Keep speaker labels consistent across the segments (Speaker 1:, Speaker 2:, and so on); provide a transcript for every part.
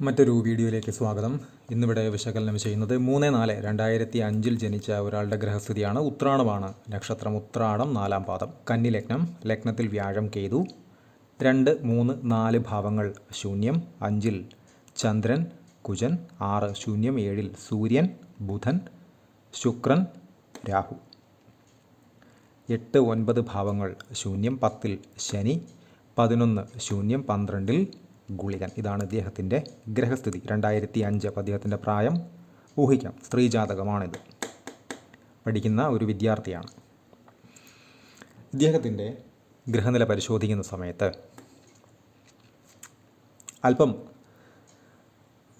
Speaker 1: മറ്റൊരു വീഡിയോയിലേക്ക് സ്വാഗതം. ഇന്നിവിടെ വിശകലനം ചെയ്യുന്നത് മൂന്ന് നാല് രണ്ടായിരത്തി അഞ്ചിൽ ജനിച്ച ഒരാളുടെ ഗ്രഹസ്ഥിതിയാണ്. ഉത്രാണമാണ് നക്ഷത്രം ഉത്രാടം നാലാം പാദം. കന്നി ലഗ്നം ലഗ്നത്തിൽ വ്യാഴം കേതു. രണ്ട് മൂന്ന് നാല് ഭാവങ്ങൾ ശൂന്യം. അഞ്ചിൽ ചന്ദ്രൻ കുജൻ. ആറ് ശൂന്യം. ഏഴിൽ സൂര്യൻ ബുധൻ ശുക്രൻ രാഹു. എട്ട് ഒൻപത് ഭാവങ്ങൾ ശൂന്യം. പത്തിൽ ശനി. പതിനൊന്ന് ശൂന്യം. പന്ത്രണ്ടിൽ ഗുളികൻ. ഇതാണ് ഇദ്ദേഹത്തിന്റെ ഗ്രഹസ്ഥിതി. രണ്ടായിരത്തി അഞ്ച് അപ്പോൾ അദ്ദേഹത്തിന്റെ പ്രായം ഊഹിക്കാം. സ്ത്രീജാതകമാണിത്. പഠിക്കുന്ന ഒരു വിദ്യാർത്ഥിയാണ്. ഇദ്ദേഹത്തിന്റെ ഗ്രഹനില പരിശോധിക്കുന്ന സമയത്ത് അല്പം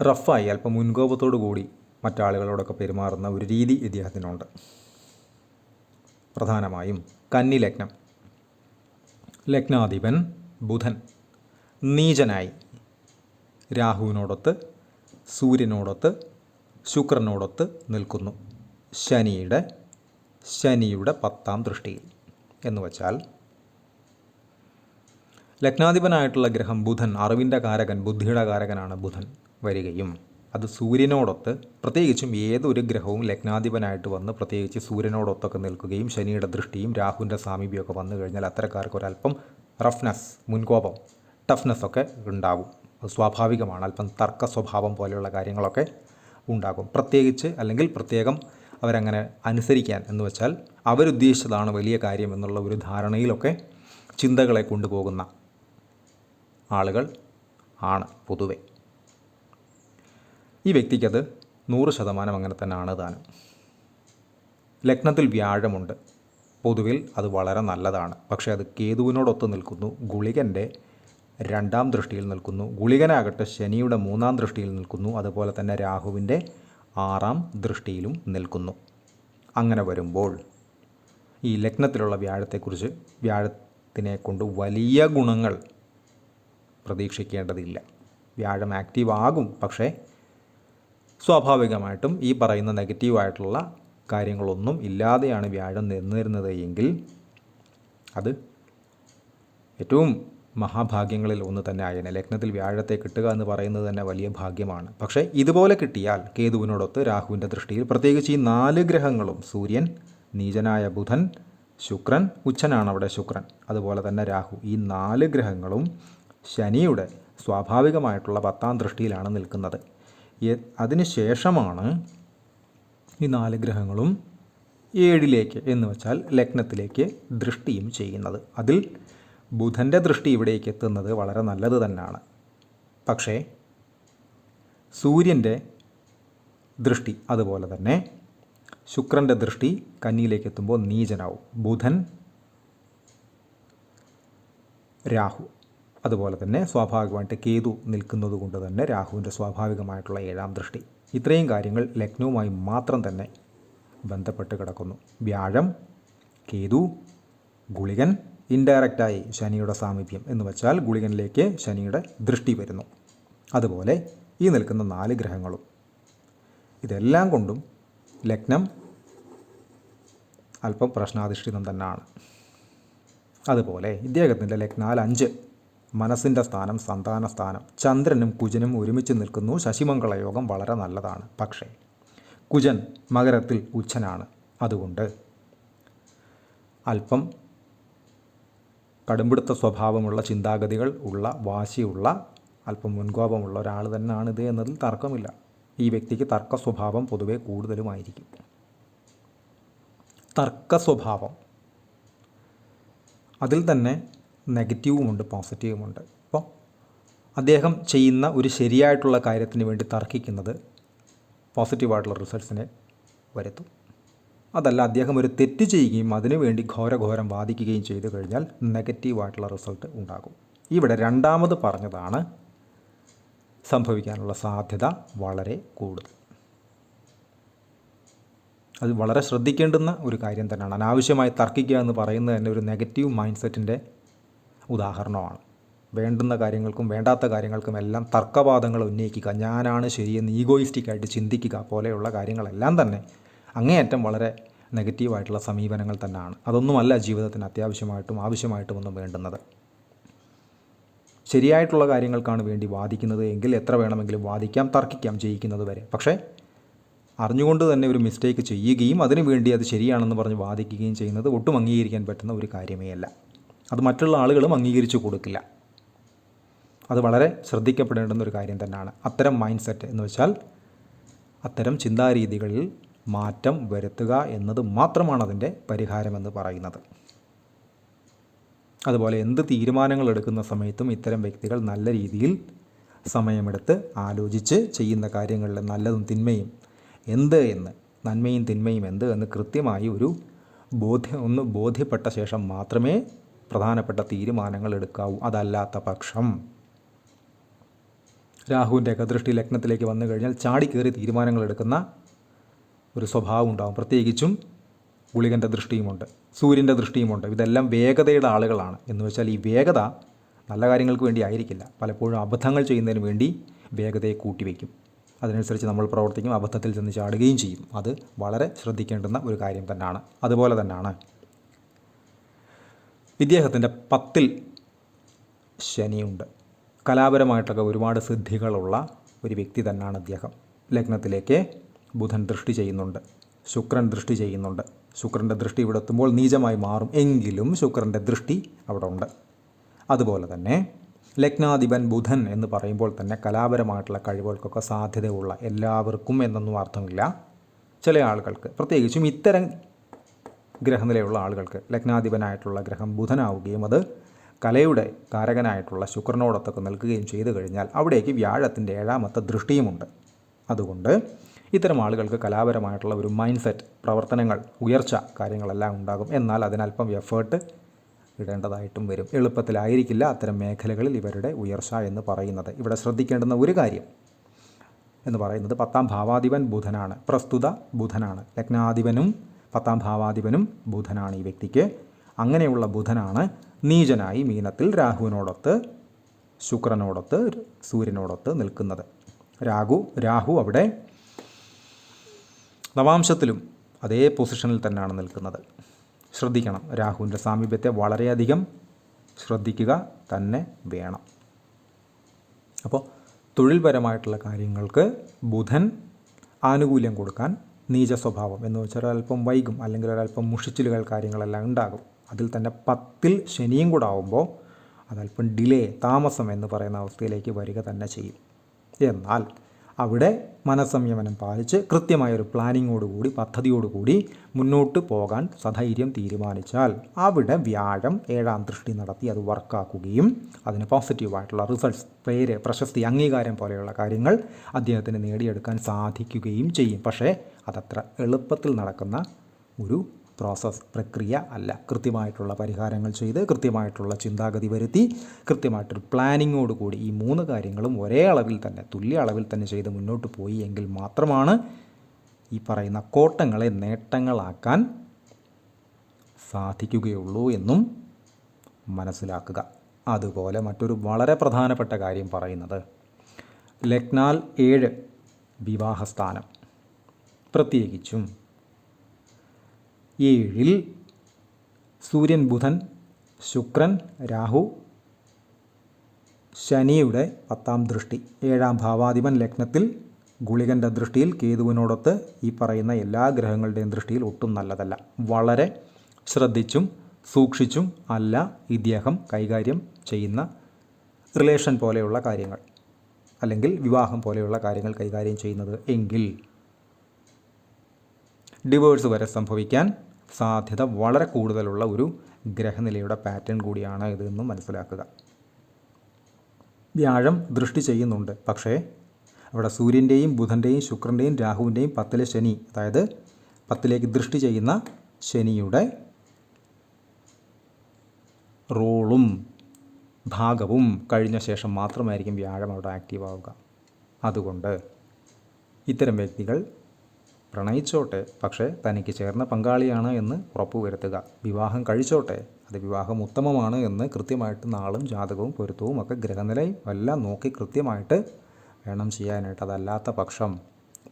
Speaker 1: റഫായി അല്പം മുൻകോപത്തോടു കൂടി മറ്റാളുകളോടൊക്കെ പെരുമാറുന്ന ഒരു രീതി ഇദ്ദേഹത്തിനുണ്ട്. പ്രധാനമായും കന്നി ലഗ്നം ലഗ്നാധിപൻ ബുധൻ നീചനായി. രാഹുവിനോടൊത്ത് സൂര്യനോടൊത്ത് ശുക്രനോടൊത്ത് നിൽക്കുന്നു. ശനിയുടെ ശനിയുടെ പത്താം ദൃഷ്ടിയിൽ. എന്ന് വച്ചാൽ ലഗ്നാധിപനായിട്ടുള്ള ഗ്രഹം ബുധൻ അറിവിന്റെ കാരകൻ ബുദ്ധിയുടെ കാരകനാണ് ബുധൻ വരികയും അത് സൂര്യനോടൊത്ത് പ്രത്യേകിച്ചും ഏതൊരു ഗ്രഹവും ലഗ്നാധിപനായിട്ട് വന്ന് പ്രത്യേകിച്ച് സൂര്യനോടൊത്തൊക്കെ നിൽക്കുകയും ശനിയുടെ ദൃഷ്ടിയും രാഹുവിന്റെ സാമീപ്യമൊക്കെ വന്നു കഴിഞ്ഞാൽ അത്തരക്കാർക്ക് ഒരല്പം റഫ്നെസ് മുൻകോപം ടഫ്നെസ് ഒക്കെ ഉണ്ടാവും. സ്വാഭാവികമാണ്. അല്പം തർക്ക സ്വഭാവം പോലെയുള്ള കാര്യങ്ങളൊക്കെ ഉണ്ടാകും. പ്രത്യേകിച്ച് അല്ലെങ്കിൽ പ്രത്യേകം അവരങ്ങനെ അനുസരിക്കാൻ എന്ന് വെച്ചാൽ അവരുദ്ദേശിച്ചതാണ് വലിയ കാര്യം എന്നുള്ള ഒരു ധാരണയിലൊക്കെ ചിന്തകളെ കൊണ്ടുപോകുന്ന ആളുകൾ ആണ് പൊതുവെ. ഈ വ്യക്തിക്കത് നൂറ് ശതമാനം അങ്ങനെ തന്നെയാണ് താനും. ലഗ്നത്തിൽ വ്യാഴമുണ്ട്. പൊതുവിൽ അത് വളരെ നല്ലതാണ്. പക്ഷേ അത് കേതുവിനോടൊത്ത് നിൽക്കുന്നു. ഗുളികന്റെ രണ്ടാം ദൃഷ്ടിയിൽ നിൽക്കുന്നു. ഗുളികനാകട്ടെ ശനിയുടെ മൂന്നാം ദൃഷ്ടിയിൽ നിൽക്കുന്നു. അതുപോലെ തന്നെ രാഹുവിന്റെ ആറാം ദൃഷ്ടിയിലും നിൽക്കുന്നു. അങ്ങനെ വരുമ്പോൾ ഈ ലഗ്നത്തിലുള്ള വ്യാഴത്തെക്കുറിച്ച് വ്യാഴത്തിനെ കൊണ്ട് വലിയ ഗുണങ്ങൾ പ്രതീക്ഷിക്കേണ്ടതില്ല. വ്യാഴം ആക്റ്റീവ് ആകും. പക്ഷേ സ്വാഭാവികമായിട്ടും ഈ പറയുന്ന നെഗറ്റീവായിട്ടുള്ള കാര്യങ്ങളൊന്നും ഇല്ലാതെയാണ് വ്യാഴം നിന്നിരുന്നത് എങ്കിൽ അത് ഏറ്റവും മഹാഭാഗ്യങ്ങളിൽ ഒന്ന് തന്നെ ആയേനെ. ലഗ്നത്തിൽ വ്യാഴത്തെ കിട്ടുക എന്ന് പറയുന്നത് തന്നെ വലിയ ഭാഗ്യമാണ്. പക്ഷേ ഇതുപോലെ കിട്ടിയാൽ കേതുവിനോടൊത്ത് രാഹുവിന്റെ ദൃഷ്ടിയിൽ പ്രത്യേകിച്ച് ഈ നാല് ഗ്രഹങ്ങളും സൂര്യൻ നീചനായ ബുധൻ ശുക്രൻ ഉച്ചനാണ് അവിടെ ശുക്രൻ. അതുപോലെ തന്നെ രാഹു. ഈ നാല് ഗ്രഹങ്ങളും ശനിയുടെ സ്വാഭാവികമായിട്ടുള്ള പത്താം ദൃഷ്ടിയിലാണ് നിൽക്കുന്നത്. അതിനുശേഷമാണ് ഈ നാല് ഗ്രഹങ്ങളും ഏഴിലേക്ക് എന്ന് വെച്ചാൽ ലഗ്നത്തിലേക്ക് ദൃഷ്ടിയും ചെയ്യുന്നത്. അതിൽ ബുധന്റെ ദൃഷ്ടി ഇവിടേക്ക് എത്തുന്നത് വളരെ നല്ലത് തന്നെയാണ്. പക്ഷേ സൂര്യന്റെ ദൃഷ്ടി അതുപോലെ തന്നെ ശുക്രന്റെ ദൃഷ്ടി കന്നിയിലേക്ക് എത്തുമ്പോൾ നീചനാവും. ബുധൻ രാഹു അതുപോലെ തന്നെ സ്വാഭാവികമായിട്ട് കേതു നിൽക്കുന്നത് കൊണ്ട് തന്നെ രാഹുവിന്റെ സ്വാഭാവികമായിട്ടുള്ള ഏഴാം ദൃഷ്ടി. ഇത്രയും കാര്യങ്ങൾ ലഗ്നവുമായി മാത്രം തന്നെ ബന്ധപ്പെട്ട് കിടക്കുന്നു. വ്യാഴം കേതു ഗുളികൻ ഇൻഡയറക്റ്റായി ശനിയുടെ സാമീപ്യം എന്ന് വെച്ചാൽ ഗുളികനിലേക്ക് ശനിയുടെ ദൃഷ്ടി വരുന്നു. അതുപോലെ ഈ നിൽക്കുന്ന നാല് ഗ്രഹങ്ങളും. ഇതെല്ലാം കൊണ്ടും ലഗ്നം അല്പം പ്രശ്നാധിഷ്ഠിതം തന്നെയാണ് അതുപോലെ ഇദ്ദേഹത്തിന്റെ ലഗ്നാൽ അഞ്ച് മനസ്സിന്റെ സ്ഥാനം സന്താന സ്ഥാനം ചന്ദ്രനും കുജനും ഒരുമിച്ച് നിൽക്കുന്നു. ശശിമംഗളയോഗം വളരെ നല്ലതാണ്. പക്ഷേ കുജൻ മകരത്തിൽ ഉച്ചനാണ് അതുകൊണ്ട് അല്പം കടുംപിടുത്ത സ്വഭാവമുള്ള ചിന്താഗതികൾ ഉള്ള വാശിയുള്ള അല്പം മുൻകോപമുള്ള ഒരാൾ തന്നെയാണ് ഇത് എന്നതിൽ തർക്കമില്ല. ഈ വ്യക്തിക്ക് തർക്ക സ്വഭാവം പൊതുവേ കൂടുതലുമായിരിക്കും. തർക്ക സ്വഭാവം. അതിൽ തന്നെ നെഗറ്റീവുമുണ്ട് പോസിറ്റീവുമുണ്ട്. അപ്പോൾ അദ്ദേഹം ചെയ്യുന്ന ഒരു ശരിയായിട്ടുള്ള കാര്യത്തിന് വേണ്ടി തർക്കിക്കുന്നത് പോസിറ്റീവായിട്ടുള്ള റിസൾട്ട്സിനെ വരുത്തും. അതല്ല അദ്ദേഹം ഒരു തെറ്റ് ചെയ്യുകയും അതിനുവേണ്ടി ഘോരഘോരം വാദിക്കുകയും ചെയ്തു കഴിഞ്ഞാൽ നെഗറ്റീവായിട്ടുള്ള റിസൾട്ട് ഉണ്ടാകും. ഇവിടെ രണ്ടാമത് പറഞ്ഞതാണ് സംഭവിക്കാനുള്ള സാധ്യത വളരെ കൂടുതൽ. അത് വളരെ ശ്രദ്ധിക്കേണ്ടുന്ന ഒരു കാര്യം തന്നെയാണ്. അനാവശ്യമായി തർക്കിക്കുക എന്ന് പറയുന്നത് തന്നെ ഒരു നെഗറ്റീവ് മൈൻഡ് സെറ്റിന്റെ ഉദാഹരണമാണ്. വേണ്ടുന്ന കാര്യങ്ങൾക്കും വേണ്ടാത്ത കാര്യങ്ങൾക്കും എല്ലാം തർക്കവാദങ്ങൾ ഉന്നയിക്കുക ഞാനാണ് ശരിയെന്ന് ഈഗോയിസ്റ്റിക്കായിട്ട് ചിന്തിക്കുക പോലെയുള്ള കാര്യങ്ങളെല്ലാം തന്നെ അങ്ങേയറ്റം വളരെ നെഗറ്റീവായിട്ടുള്ള സമീപനങ്ങൾ തന്നെയാണ്. അതൊന്നുമല്ല ജീവിതത്തിന് അത്യാവശ്യമായിട്ടും ആവശ്യമായിട്ടും ഒന്നും വേണ്ടുന്നത്. ശരിയായിട്ടുള്ള കാര്യങ്ങൾക്കാണ് വേണ്ടി വാദിക്കുന്നത്. എങ്കിൽ എത്ര വേണമെങ്കിലും വാദിക്കാം തർക്കിക്കാം ജയിക്കുന്നത് വരെ. പക്ഷേ അറിഞ്ഞുകൊണ്ട് തന്നെ ഒരു മിസ്റ്റേക്ക് ചെയ്യുകയും അതിനു വേണ്ടി അത് ശരിയാണെന്ന് പറഞ്ഞ് വാദിക്കുകയും ചെയ്യുന്നത് ഒട്ടും അംഗീകരിക്കാൻ പറ്റുന്ന ഒരു കാര്യമേ അല്ല. അത് മറ്റുള്ള ആളുകളും അംഗീകരിച്ചു കൊടുക്കില്ല. അത് വളരെ ശ്രദ്ധിക്കപ്പെടേണ്ടുന്ന ഒരു കാര്യം തന്നെയാണ്. അത്തരം മൈൻഡ് സെറ്റ് എന്ന് വെച്ചാൽ അത്തരം ചിന്താരീതികളിൽ മാറ്റം വരുത്തുക എന്നത് മാത്രമാണ് അതിന്റെ പരിഹാരമെന്ന് പറയുന്നത്. അതുപോലെ എന്ത് തീരുമാനങ്ങൾ എടുക്കുന്ന സമയത്തും ഇത്തരം വ്യക്തികൾ നല്ല രീതിയിൽ സമയമെടുത്ത് ആലോചിച്ച് ചെയ്യുന്ന കാര്യങ്ങളിൽ നല്ലതും തിന്മയും എന്ത് എന്ന് നന്മയും തിന്മയും എന്ത് എന്ന് കൃത്യമായി ഒരു ബോധ്യം ഒന്ന് ബോധ്യപ്പെട്ട ശേഷം മാത്രമേ പ്രധാനപ്പെട്ട തീരുമാനങ്ങൾ എടുക്കാവൂ. അതല്ലാത്ത പക്ഷം രാഹുവിന്റെ ദൃഷ്ടി ലഗ്നത്തിലേക്ക് വന്നു കഴിഞ്ഞാൽ ചാടിക്കേറി തീരുമാനങ്ങൾ എടുക്കുന്ന ഒരു സ്വഭാവം ഉണ്ടാകും പ്രത്യേകിച്ചും ഗുളികന്റെ ദൃഷ്ടിയുമുണ്ട് സൂര്യന്റെ ദൃഷ്ടിയുമുണ്ട്. ഇതെല്ലാം വേഗതയുടെ ആളുകളാണ്. എന്ന് വെച്ചാൽ ഈ വേഗത നല്ല കാര്യങ്ങൾക്ക് വേണ്ടി ആയിരിക്കില്ല. പലപ്പോഴും അബദ്ധങ്ങൾ ചെയ്യുന്നതിന് വേണ്ടി വേഗതയെ കൂട്ടിവെക്കും. അതിനനുസരിച്ച് നമ്മൾ പ്രവർത്തിക്കും അബദ്ധത്തിൽ ചെന്ന് ചാടുകയും ചെയ്യും. അത് വളരെ ശ്രദ്ധിക്കേണ്ടുന്ന ഒരു കാര്യം തന്നെയാണ് അതുപോലെ തന്നെയാണ് ഇദ്ദേഹത്തിന്റെ പത്തിൽ ശനിയുണ്ട്. കലാപരമായിട്ടൊക്കെ ഒരുപാട് സിദ്ധികളുള്ള ഒരു വ്യക്തി തന്നെയാണ് അദ്ദേഹം. ലഗ്നത്തിലേക്ക് ബുധൻ ദൃഷ്ടി ചെയ്യുന്നുണ്ട് ശുക്രൻ ദൃഷ്ടി ചെയ്യുന്നുണ്ട്. ശുക്രന്റെ ദൃഷ്ടി ഇവിടെ എത്തുമ്പോൾ നീചമായി മാറും. എങ്കിലും ശുക്രന്റെ ദൃഷ്ടി അവിടെ ഉണ്ട്. അതുപോലെ തന്നെ ലഗ്നാധിപൻ ബുധൻ എന്ന് പറയുമ്പോൾ തന്നെ കലാപരമായിട്ടുള്ള കഴിവുകൾക്കൊക്കെ സാധ്യതയുള്ള എല്ലാവർക്കും എന്നൊന്നും അർത്ഥമില്ല. ചില ആളുകൾക്ക് പ്രത്യേകിച്ചും ഇത്തരം ഗ്രഹനിലയുള്ള ആളുകൾക്ക് ലഗ്നാധിപനായിട്ടുള്ള ഗ്രഹം ബുധനാവുകയും അത് കലയുടെ കാരകനായിട്ടുള്ള ശുക്രനോടൊത്തൊക്കെ നിൽക്കുകയും ചെയ്തു കഴിഞ്ഞാൽ അവിടേക്ക് വ്യാഴത്തിന്റെ ഏഴാമത്തെ ദൃഷ്ടിയുമുണ്ട്. അതുകൊണ്ട് ഇത്തരം ആളുകൾക്ക് കലാപരമായിട്ടുള്ള ഒരു മൈൻഡ് സെറ്റ് പ്രവർത്തനങ്ങൾ ഉയർച്ച കാര്യങ്ങളെല്ലാം ഉണ്ടാകും. എന്നാൽ അതിനല്പം എഫേർട്ട് ഇടേണ്ടതായിട്ടും വരും. എളുപ്പത്തിലായിരിക്കില്ല അത്തരം മേഖലകളിൽ ഇവരുടെ ഉയർച്ച എന്ന് പറയുന്നത്. ഇവിടെ ശ്രദ്ധിക്കേണ്ടുന്ന ഒരു കാര്യം എന്ന് പറയുന്നത് പത്താം ഭാവാധിപൻ ബുധനാണ്. പ്രസ്തുത ബുധനാണ്. ലഗ്നാധിപനും പത്താം ഭാവാധിപനും ബുധനാണ് ഈ വ്യക്തിക്ക്. അങ്ങനെയുള്ള ബുധനാണ് നീചനായി മീനത്തിൽ രാഹുവിനോടൊത്ത് ശുക്രനോടൊത്ത് സൂര്യനോടൊത്ത് നിൽക്കുന്നത്. രാഹു രാഹു അവിടെ നവാംശത്തിലും അതേ പൊസിഷനിൽ തന്നെയാണ് നിൽക്കുന്നത്. ശ്രദ്ധിക്കണം രാഹുവിന്റെ സാമീപ്യത്തെ വളരെയധികം ശ്രദ്ധിക്കുക തന്നെ വേണം. അപ്പോൾ തൊഴിൽപരമായിട്ടുള്ള കാര്യങ്ങൾക്ക് ബുധൻ ആനുകൂല്യം കൊടുക്കാൻ നീച സ്വഭാവം എന്ന് വെച്ചാൽ ഒരല്പം വൈകും അല്ലെങ്കിൽ ഒരല്പം മുഷിച്ചിലുകൾ കാര്യങ്ങളെല്ലാം ഉണ്ടാകും. അതിൽ തന്നെ പത്തിൽ ശനിയും കൂടെ ആവുമ്പോൾ അതല്പം ഡിലേ താമസം എന്ന് പറയുന്ന അവസ്ഥയിലേക്ക് വരിക തന്നെ ചെയ്യും. എന്നാൽ അവിടെ മനസ്സംയമനം പാലിച്ച് കൃത്യമായൊരു പ്ലാനിങ്ങോടുകൂടി പദ്ധതിയോടുകൂടി മുന്നോട്ട് പോകാൻ സധൈര്യം തീരുമാനിച്ചാൽ അവിടെ വ്യാഴം ഏഴാം ദൃഷ്ടി നടത്തി അത് വർക്കാക്കുകയും അതിന് പോസിറ്റീവായിട്ടുള്ള റിസൾട്ട്സ് പേര് പ്രശസ്തി അംഗീകാരം പോലെയുള്ള കാര്യങ്ങൾ അദ്ദേഹത്തിന് നേടിയെടുക്കാൻ സാധിക്കുകയും ചെയ്യും. പക്ഷേ അതത്ര എളുപ്പത്തിൽ നടക്കുന്ന ഒരു പ്രോസസ്സ് പ്രക്രിയ അല്ല. കൃത്യമായിട്ടുള്ള പരിഹാരങ്ങൾ ചെയ്ത് കൃത്യമായിട്ടുള്ള ചിന്താഗതി വരുത്തി കൃത്യമായിട്ടൊരു പ്ലാനിങ്ങോട് കൂടി ഈ മൂന്ന് കാര്യങ്ങളും ഒരേ അളവിൽ തന്നെ തുല്യ അളവിൽ തന്നെ ചെയ്ത് മുന്നോട്ട് പോയി എങ്കിൽ മാത്രമാണ് ഈ പറയുന്ന കോട്ടങ്ങളെ നേട്ടങ്ങളാക്കാൻ സാധിക്കുകയുള്ളൂ എന്നും മനസ്സിലാക്കുക. അതുപോലെ മറ്റൊരു വളരെ പ്രധാനപ്പെട്ട കാര്യം പറയുന്നത് ലക്നാൽ ഏഴ് വിവാഹസ്ഥാനം പ്രത്യേകിച്ചും ഏഴിൽ സൂര്യൻ ബുധൻ ശുക്രൻ രാഹു ശനിയുടെ പത്താം ദൃഷ്ടി. ഏഴാം ഭാവാധിപൻ ലഗ്നത്തിൽ ഗുളികന്റെ ദൃഷ്ടിയിൽ കേതുവിനോടൊത്ത് ഈ പറയുന്ന എല്ലാ ഗ്രഹങ്ങളുടെയും ദൃഷ്ടിയിൽ ഒട്ടും നല്ലതല്ല. വളരെ ശ്രദ്ധിച്ചും സൂക്ഷിച്ചും അല്ല ഇദ്ദേഹം കൈകാര്യം ചെയ്യുന്ന റിലേഷൻ പോലെയുള്ള കാര്യങ്ങൾ അല്ലെങ്കിൽ വിവാഹം പോലെയുള്ള കാര്യങ്ങൾ കൈകാര്യം ചെയ്യുന്നത് എങ്കിൽ ഡിവോഴ്സ് വരെ സംഭവിക്കാൻ സാധ്യത വളരെ കൂടുതലുള്ള ഒരു ഗ്രഹനിലയുടെ പാറ്റേൺ കൂടിയാണ് ഇതെന്നും മനസ്സിലാക്കുക. വ്യാഴം ദൃഷ്ടി ചെയ്യുന്നുണ്ട്. പക്ഷേ അവിടെ സൂര്യന്റെയും ബുധന്റെയും ശുക്രന്റെയും രാഹുവിന്റെയും പത്തിലെ ശനി അതായത് പത്തിലേക്ക് ദൃഷ്ടി ചെയ്യുന്ന ശനിയുടെ റോളും ഭാഗവും കഴിഞ്ഞ ശേഷം മാത്രമായിരിക്കും വ്യാഴം അവിടെ ആക്റ്റീവ് ആവുക. അതുകൊണ്ട് ഇത്തരം വ്യക്തികൾ പ്രണയിച്ചോട്ടെ പക്ഷേ തനിക്ക് ചേർന്ന പങ്കാളിയാണ് എന്ന് ഉറപ്പുവരുത്തുക. വിവാഹം കഴിച്ചോട്ടെ അത് വിവാഹം ഉത്തമമാണ് എന്ന് കൃത്യമായിട്ട് നാളും ജാതകവും പൊരുത്തവും ഒക്കെ ഗ്രഹനിലയും എല്ലാം നോക്കി കൃത്യമായിട്ട് വേണം ചെയ്യാനായിട്ട്. അതല്ലാത്ത പക്ഷം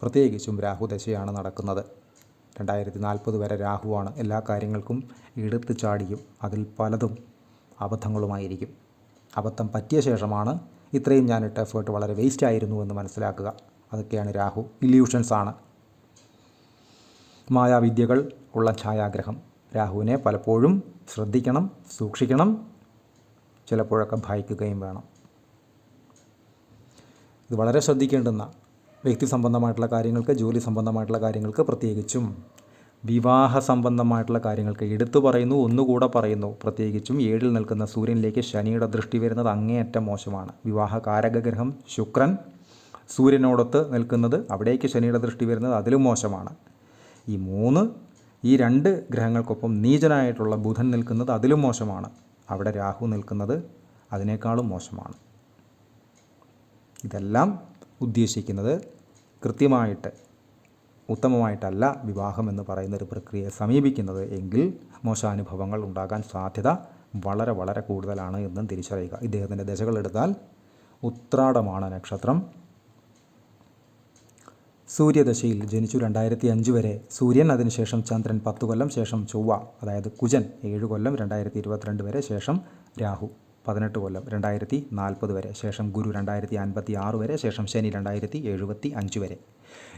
Speaker 1: പ്രത്യേകിച്ചും രാഹുദശയാണ് നടക്കുന്നത്. രണ്ടായിരത്തി നാൽപ്പത് വരെ രാഹുവാണ്. എല്ലാ കാര്യങ്ങൾക്കും എടുത്തു ചാടിയും അതിൽ പലതും അബദ്ധങ്ങളുമായിരിക്കും. അബദ്ധം പറ്റിയ ശേഷമാണ് ഇത്രയും ഞാനിട്ട് എഫേർട്ട് വളരെ വേസ്റ്റ് ആയിരുന്നു എന്ന് മനസ്സിലാക്കുക. അതൊക്കെയാണ് രാഹു ഇല്യൂഷൻസ് ആണ്. മായാവിദ്യകൾ ഉള്ള ഛായാഗ്രഹം. രാഹുവിനെ പലപ്പോഴും ശ്രദ്ധിക്കണം സൂക്ഷിക്കണം ചിലപ്പോഴൊക്കെ ഭയക്കുകയും വേണം. ഇത് വളരെ ശ്രദ്ധിക്കേണ്ടുന്ന വ്യക്തി സംബന്ധമായിട്ടുള്ള കാര്യങ്ങൾക്ക് ജോലി സംബന്ധമായിട്ടുള്ള കാര്യങ്ങൾക്ക് പ്രത്യേകിച്ചും വിവാഹ സംബന്ധമായിട്ടുള്ള കാര്യങ്ങൾക്ക് എടുത്തു പറയുന്നു ഒന്നുകൂടെ പറയുന്നു. പ്രത്യേകിച്ചും ഏഴിൽ നിൽക്കുന്ന സൂര്യനിലേക്ക് ശനിയുടെ ദൃഷ്ടി വരുന്നത് അങ്ങേയറ്റം മോശമാണ്. വിവാഹ കാരകഗ്രഹം ശുക്രൻ സൂര്യനോടൊത്ത് നിൽക്കുന്നത് അവിടേക്ക് ശനിയുടെ ദൃഷ്ടി വരുന്നത് അതിലും മോശമാണ്. ഈ മൂന്ന് ഈ രണ്ട് ഗ്രഹങ്ങൾക്കൊപ്പം നീചനായിട്ടുള്ള ബുധൻ നിൽക്കുന്നത് അതിലും മോശമാണ്. അവിടെ രാഹു നിൽക്കുന്നത് അതിനേക്കാളും മോശമാണ്. ഇതെല്ലാം ഉദ്ദേശിക്കുന്നത് കൃത്യമായിട്ട് ഉത്തമമായിട്ടല്ല വിവാഹം എന്ന് പറയുന്ന ഒരു പ്രക്രിയയെ സമീപിക്കുന്നത് എങ്കിൽ മോശാനുഭവങ്ങൾ ഉണ്ടാകാൻ സാധ്യത വളരെ വളരെ കൂടുതലാണ് എന്നും തിരിച്ചറിയുക. ഇദ്ദേഹത്തിന്റെ ദശകളെടുത്താൽ ഉത്രാടമാണ് നക്ഷത്രം. സൂര്യദശയിൽ ജനിച്ചു രണ്ടായിരത്തി അഞ്ച് വരെ സൂര്യൻ അതിനുശേഷം ചന്ദ്രൻ പത്ത് കൊല്ലം ശേഷം ചൊവ്വ അതായത് കുജൻ ഏഴ് കൊല്ലം രണ്ടായിരത്തി ഇരുപത്തിരണ്ട് വരെ ശേഷം രാഹു പതിനെട്ട് കൊല്ലം രണ്ടായിരത്തി നാൽപ്പത് വരെ ശേഷം ഗുരു രണ്ടായിരത്തി അൻപത്തി ആറ് വരെ ശേഷം ശനി രണ്ടായിരത്തി എഴുപത്തി അഞ്ച് വരെ.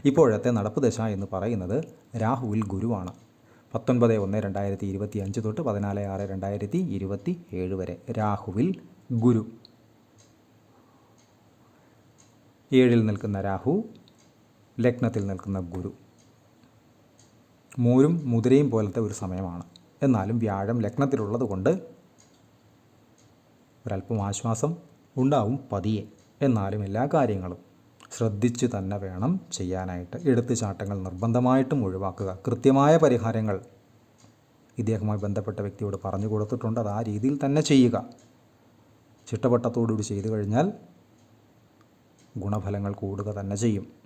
Speaker 1: ഇപ്പോഴത്തെ നടപ്പ് ദശ എന്ന് പറയുന്നത് രാഹുവിൽ ഗുരുവാണ്. പത്തൊൻപത് ഒന്ന് രണ്ടായിരത്തി ഇരുപത്തി അഞ്ച് തൊട്ട് പതിനാല് ആറ് രണ്ടായിരത്തി ഇരുപത്തി ഏഴ് വരെ രാഹുവിൽ ഗുരു. ഏഴിൽ നിൽക്കുന്ന രാഹു ലഗ്നത്തിൽ നിൽക്കുന്ന ഗുരു. മൂരും മുതിരയും പോലത്തെ ഒരു സമയമാണ്. എന്നാലും വ്യാഴം ലഗ്നത്തിലുള്ളത് കൊണ്ട് ഒരല്പം ആശ്വാസം ഉണ്ടാവും പതിയെ. എന്നാലും എല്ലാ കാര്യങ്ങളും ശ്രദ്ധിച്ച് തന്നെ വേണം ചെയ്യാനായിട്ട്. എടുത്തുചാട്ടങ്ങൾ നിർബന്ധമായിട്ടും ഒഴിവാക്കുക. കൃത്യമായ പരിഹാരങ്ങൾ ഇദ്ദേഹവുമായി ബന്ധപ്പെട്ട വ്യക്തിയോട് പറഞ്ഞു കൊടുത്തിട്ടുണ്ട്. അത് ആ രീതിയിൽ തന്നെ ചെയ്യുക. ചിട്ടവട്ടത്തോടുകൂടി ചെയ്തു കഴിഞ്ഞാൽ ഗുണഫലങ്ങൾ കൂടുക തന്നെ ചെയ്യും.